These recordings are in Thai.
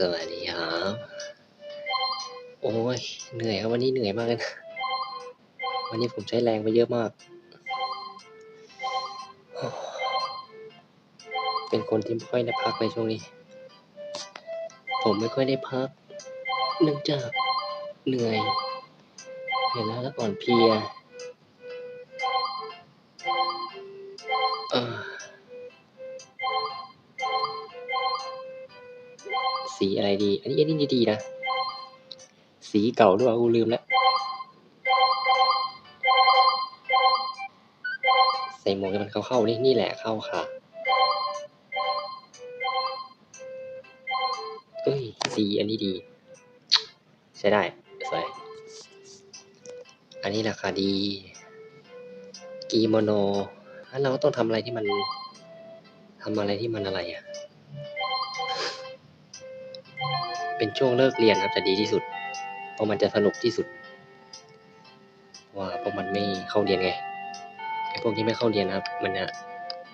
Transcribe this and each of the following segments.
สวัสดีครับ โอ้ย เหนื่อยครับวันนี้เหนื่อยมากเลยนะ วันนี้ผมใช้แรงไปเยอะมาก เป็นคนที่ไม่ค่อยได้พักในช่วงนี้ ผมไม่ค่อยได้พัก เนื่องจากเหนื่อยเหนื่อยแล้วแล้วอ่อนเพลีย เออ สีอะไรดี อันนี้อันนี้ดีๆนะ สีเก่าด้วยกูลืมแล้ว ใส่หมวกให้มันเข้าๆนี่นี่แหละเข้าค่ะเอ้ยสีอันนี้ดี ใช้ได้สวยอันนี้ราคาดีกีโมโนแล้วเราก็ต้องทำอะไรที่มันทำอะไรที่มันอะไรอะ เป็นช่วงเลิกเรียนครับจะดีที่สุด เพราะมันจะสนุกที่สุด ว่าเพราะมันไม่เข้าเรียนไงไอ้พวกที่ไม่เข้าเรียนครับ มันจะ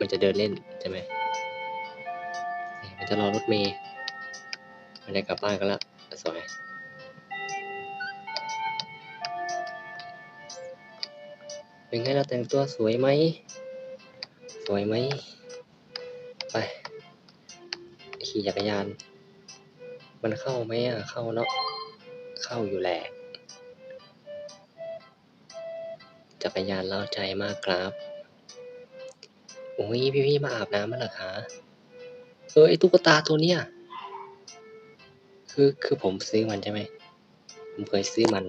มันจะเดินเล่นใช่ไหมมันจะรอรถเมย์มันได้กลับบ้านกันล้วสวยเป็นไงเราแต่งตัวสวยไหม สวยไหม ไปขี่จักรยาน มันเข้าไหมอะ เข้าเนาะ เข้าอยู่แหละ จักรยานเล้าใจมากครับ โอ้ยพี่ๆมาอาบน้ำมั้ยเหรอคะ เออไอตุ๊กตาตัวเนี้ย คือคือผมซื้อมันใช่ไหม ผมเคยซื้อมัน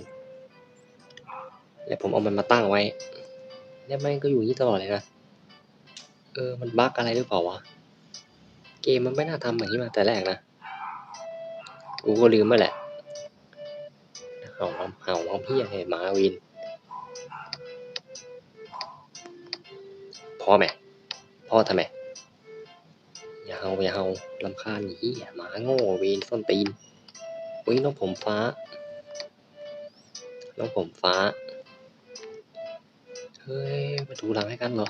แล้วผมเอามันมาตั้งไว้ แล้วม่งก็อยู่นี้ตลอดเลยนะ เออ มันบั๊กอะไรหรือเปล่าวะ เกมมันไม่น่าทำอย่างนี้มาแต่แรกนะ กูก็ลืมไปแหละเห่าเห่าเห่าพี่อะไรหมาวิน พ่อแม่พ่อทำไมอย่าเห่าอย่าเห่าลำคาญหนีหมาโง่เวนส้นตีนอุ้ยน้องผมฟ้า น้องผมฟ้า เฮ้ยมาถูหลังให้กันเหรอ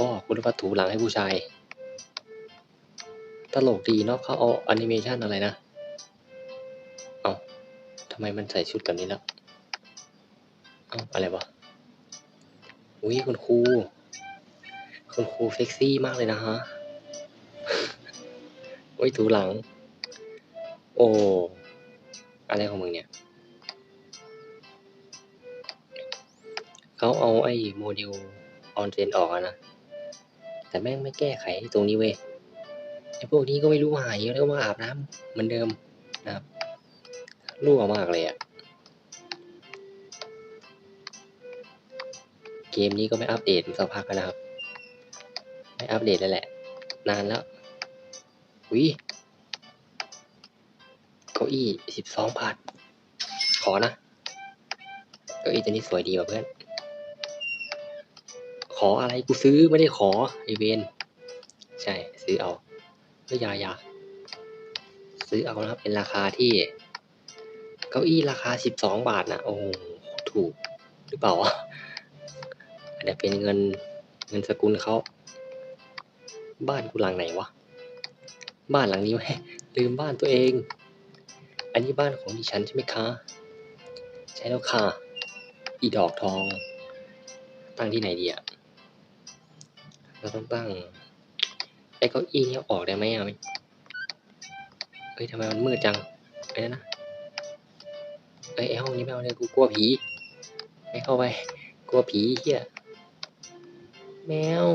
บอกคุณว่าถูหลังให้ผู้ชาย ตลกดีเนาะเขาเอาแอนิเมชันอะไรนะำไมมันใส่ชุดแบบนี้แล้วเอาอะไรวะอุ้ยคุณครู คุณครูเซ็กซี่มากเลยนะฮะโอ้ยถูหลัง โอ้ อะไรของมึงเนี่ย เขาเอาไอ้โมเดลออนเซนออกนะ แต่แม่งไม่แก้ไขตรงนี้เว้ยไอ้พวกนี้ก็ไม่รู้หายแล้วก็มาอาบน้ำเหมือนเดิมนะครับ รั่วมากเลยอะเกมนี้ก็ไม่อัปเดตสักพักแล้วนะครับ ไม่อัปเดตแล้วแหละ นานแล้ววิเก้าอี้สิบสองบาท ขอนะ เก้าอี้ตัวนี้สวยดีว่ะเพื่อน ขออะไรกูซื้อไม่ได้ขอไอเวนใช่ ซื้อเอาเฮ้ยายาซื้อเอานะครับเป็นราคาที่ เก้าอี้ราคาสิบสองบาทนะโอ้โหถูกหรือเปล่าวะอาจจะเป็นเงินเงินสกุลเขา บ้านกูหลังไหนวะ บ้านหลังนี้ไหมลืมบ้านตัวเอง อันนี้บ้านของดิฉันใช่ไหมคะ ใช่แล้วค่ะ อีดอกทอง ตั้งที่ไหนดีอะเราต้องตั้งไอ้เก้าอี้นี้ออกได้ไหมอะเฮ้ยทำไมมันมืดจังไอ้นะ ไอ้ห้องนี้ไม่เอาเลยกูกลัวผีไม่เข้าไปกลัวผีเฮียแมว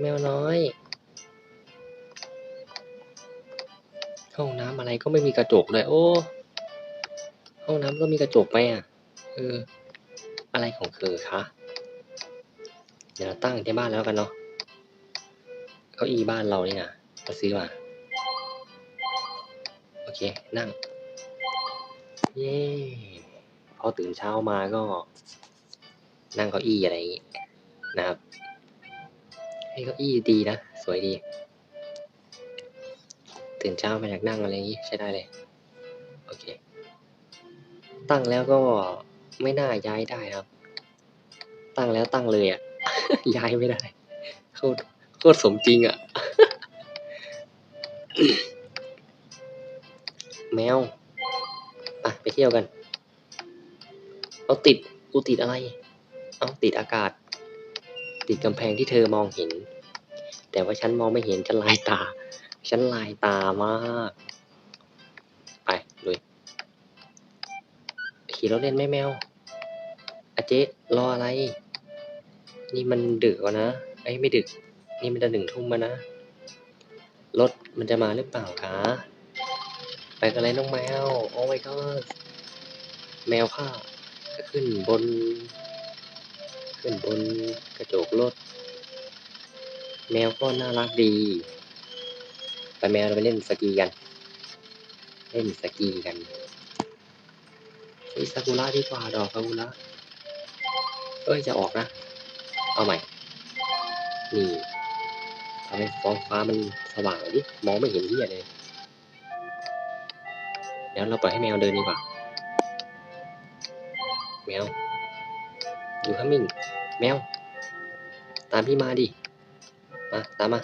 แมวน้อยห้องน้ำอะไรก็ไม่มีกระจกเลย โอ้ ห้องน้ำก็มีกระจกไหมอะเอออะไรของเธอคะเดี๋ยวเราตั้งที่บ้านแล้วกันเนาะเก้าอี้บ้านเรานี่นะเราซื้อมา โอเค นั่ง เย้พอตื่นเช้ามาก็ นั่งเก้าอี้อะไรอย่างงี้นะครับให้เก้าอี้ดีนะ สวยดี ตื่นเช้ามาอยากนั่งอะไรอย่างงี้ใช้ได้เลย โอเค ตั้งแล้วก็ไม่น่าย้ายได้ครับ ตั้งแล้วตั้งเลยอะ ย้ายไม่ได้ โคตรโคตรสมจริงอะ แมว อะไปเที่ยวกัน เอาติดกูติดอะไร เอาติดอากาศ ติดกำแพงที่เธอมองเห็น แต่ว่าฉันมองไม่เห็นฉันลายตา ฉันลายตามาก ไปลุยขี่รถเล่นไหมแมวอาเจ๊รออะไร นี่มันดึกแล้วนะไอ้ไม่ดึก นี่มันจะหนึ่งทุ่มแล้วนะ รถมันจะมาหรือเปล่าคะ ไปกันเลยน้องแมว โอ้ my god แมวข้าขึ้นบน ขึ้นบนกระจกรถ แมวก็น่ารักดี ไปแมวเราไปเล่นสกีกัน เล่นสกีกันนี่ซากุระดีกว่าดอกซากุระเอ้ยจะออกนะ เอาใหม่ นี่ทำให้ฟ้องฟ้ามันสว่างหน่อยดิ มองไม่เห็นที่อะไร เลยเดี๋ยวเราปล่อยให้แมวเดินดีกว่า แมว อยู่ข้างมิ่ง แมว ตามพี่มาดิ มา ตามมา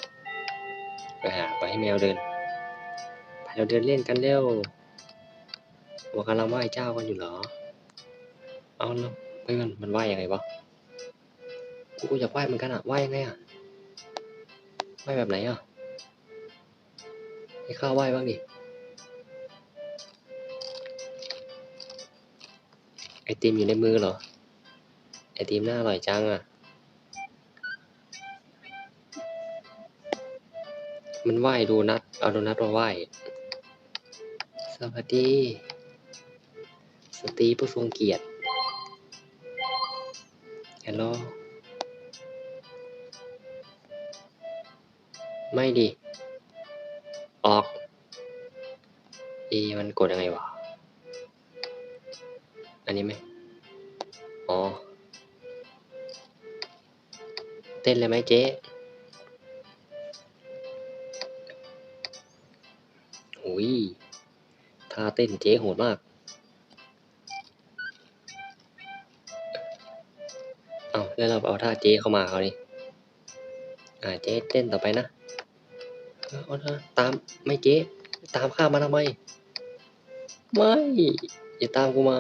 ไปหาปล่อยให้แมวเดิน ไปเราเดินเล่นกันเร็วว่ากำลังไหว้เจ้ากันอยู่เหรอ เอาแล้วเพื่อนมันไหว้ยังไงวะ กูอยากไหว้เหมือนกันอะไหว้ยังไงอะไหว้แบบไหนอะให้ข้าไหว้บ้างดิ ไอติมอยู่ในมือเหรอ ไอติมน่าอร่อยจังอะมันไหวโดูนัท เอาโดนัทมาไหวสวัสดี สตรีผู้ทรงเกียรติฮัลโหลไม่ดิ ออกอีมันกดยังไงวะ อันนี้ไหมอ๋อ เต้นเลยไหมเจ๊หุยท่าเต้นเจ๊โหดมาก เอาแล้วเราเอาท่าเจ๊เข้ามาเขานี่อ่าเจ๊เต้นต่อไปนะเอานะตามไม่เจ๊ ตามข้ามาทำไม ไม่ อย่าตามกูมา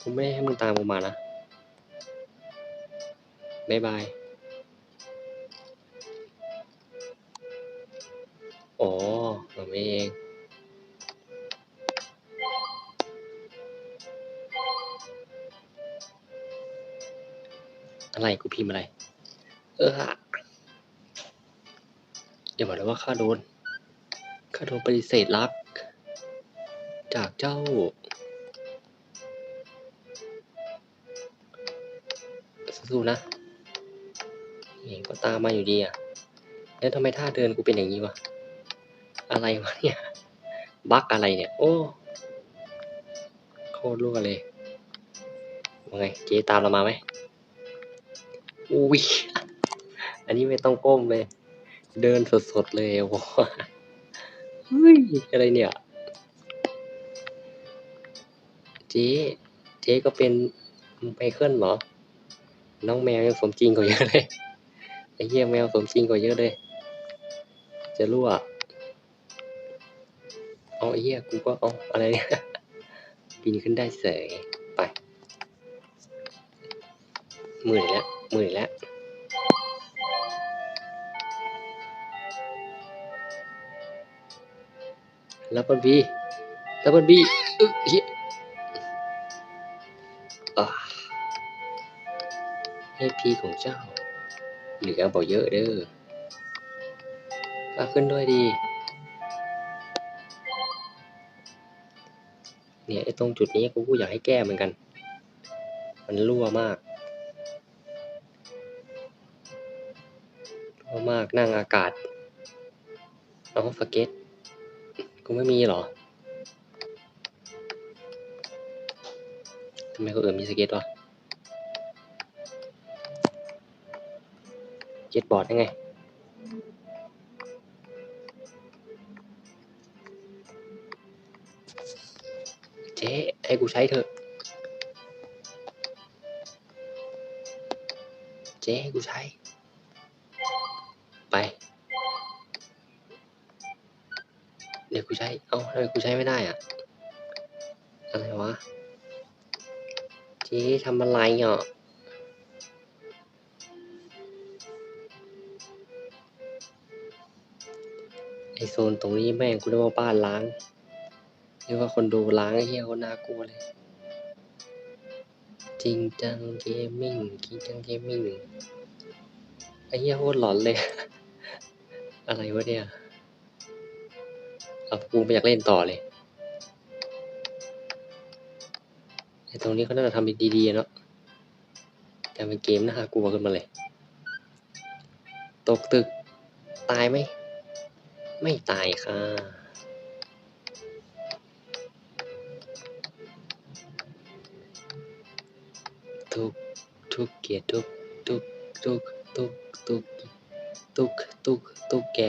ผมไม่ให้มึงตามกูมานะบายบาย อ๋อผมเอง อะไรกูพิมพ์อะไร เออ เดี๋ยวบอกเลยว่าข้าโดน ข้าโดนปฏิเสธรัก จากเจ้า สู้ๆนะเองก็ตามมาอยู่ดีอะ แล้วทำไมท่าเดินกูเป็นอย่างนี้วะ อะไรวะเนี่ย บั๊กอะไรเนี่ย โอ้ โคตรรั่วเลยว่าไง เจตามเรามาไหมอุ้ย อันนี้ไม่ต้องก้มเลย เดินสดๆเลยโว้เฮ้ย อะไรเนี่ย เจ๊ เจ๊ก็เป็นไมเคิลเหรอ น้องแมวยังสมจริงกว่าเยอะเลยไอ้เหี้ยแมวสมจริงกว่าเยอะเลย จะรั่วเอาไอ้เหี้ยกูก็เอาอะไรเนี่ยปีนขึ้นได้เสยไปหมื่นแล้วหมื่นแล้วแล้วบนบีแล้วบนบีอึเหี้ย ให้พีของเจ้า เหลือบอกเยอะเด้อก็ขึ้นด้วยดี เนี่ยไอ้ตรงจุดนี้กูอยากให้แก้เหมือนกัน มันรั่วมาก รั่วมากนั่งอากาศเอาสเก็ตกูไม่มีหรอ ทำไมคนอื่นมีสเก็ตวะ เก็ตบอร์ดยังไง เจ๊ให้กูใช้เถอะ เจ๊ให้กูใช้ ไป เดี๋ยวกูใช้ เอ้าทำไมกูใช้ไม่ได้อะอะไรวะ เจ๊ทำอะไรอะ ไอโซนตรงนี้แม่งกูเรียกว่าบ้านล้างเรียกว่าคนดูล้างไอเหี้ยคนน่ากลัวเลย จริงจังเกมมิ่งจริงจังเกมมิ่งไอเหี้ยโคตรหลอนเลย อะไรวะเนี่ยเอากูไม่อยากเล่นต่อเลยไอตรงนี้เขาน่าจะทำดีๆเนาะแต่เป็นเกมน่ากลัวขึ้นมาเลย ตกตึกตายไหม ไม่ตายค่ะ ทุกทุกเกียรทุกทุกทุกทุกทุกทุกทุกทุกแก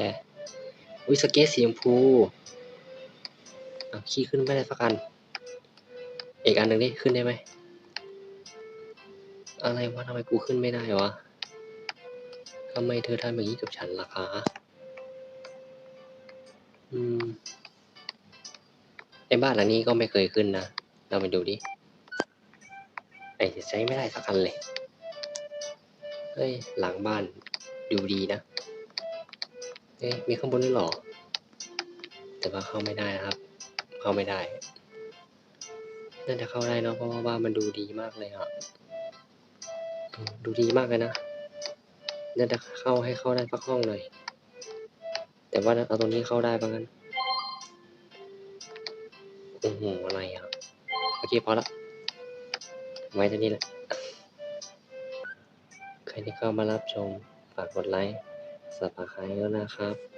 วิสเก็ตสีชมพูเอาขี้ขึ้นไม่ได้สักอันอีกอันหนึ่งดิขึ้นได้ไหมอะไรวะทำไมกูขึ้นไม่ได้วะทำไมเธอทำอย่างนี้กับฉันล่ะคะ อืมไอ้บ้านหลังนี้ก็ไม่เคยขึ้นนะ เราไปดูดิ ไอ้ใช้ไม่ได้สักอันเลย เฮ้ย หลังบ้านดูดีนะเอ้ย มีข้างบนด้วยหรอ แต่ว่าเข้าไม่ได้นะครับ เข้าไม่ได้ น่าจะเข้าได้เนอะเพราะว่าบ้านมันดูดีมากเลยอะ ดูดีมากเลยนะ น่าจะเข้าให้เข้าได้สักห้องหน่อย แต่ว่าเอาตรงนี้เข้าได้บ้างกันโอ้โหอะไรอะโอเคพอละไว้เท่านี้แหละใครที่เข้ามารับชม ฝากกดไลค์สับสไครต์ด้วยนะครับ